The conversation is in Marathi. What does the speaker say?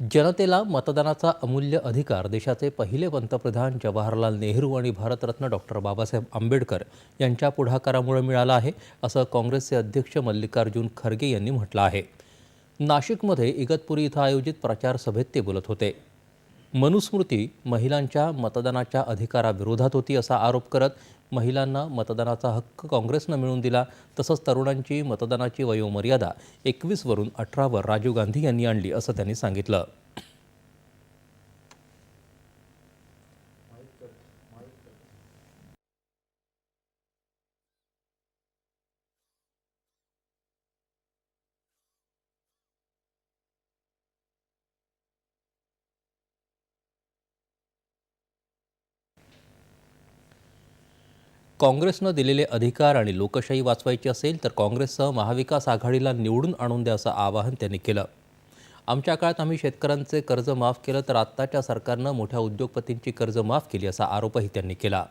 जनतेला मतदानाचा अमूल्य अधिकार देशाचे पहिले पंतप्रधान जवाहरलाल नेहरू आणि भारतरत्न डॉक्टर बाबासाहेब आंबेडकर यांच्या पुढाकारामुळे मिळाला आहे असं काँग्रेसचे अध्यक्ष मल्लिकार्जुन खरगे यांनी म्हटलं आहे. नाशिकमध्ये इगतपुरी इथं आयोजित प्रचार सभेत ते बोलत होते. मनुस्मृती महिलांच्या मतदानाच्या अधिकाराविरोधात होती असा आरोप करत महिलांना मतदानाचा हक्क काँग्रेसनं मिळवून दिला. तसंच तरुणांची मतदानाची वयोमर्यादा एकवीसवरून अठरावर राजीव गांधी यांनी आणली असं त्यांनी सांगितलं. काँग्रेसनं दिलेले अधिकार आणि लोकशाही वाचवायची असेल तर काँग्रेससह महाविकास आघाडीला निवडून आणून द्या असं आवाहन त्यांनी केलं. आमच्या काळात आम्ही शेतकऱ्यांचे कर्ज माफ केलं तर आत्ताच्या सरकारनं मोठ्या उद्योगपतींची कर्ज माफ केली असा आरोपही त्यांनी केला.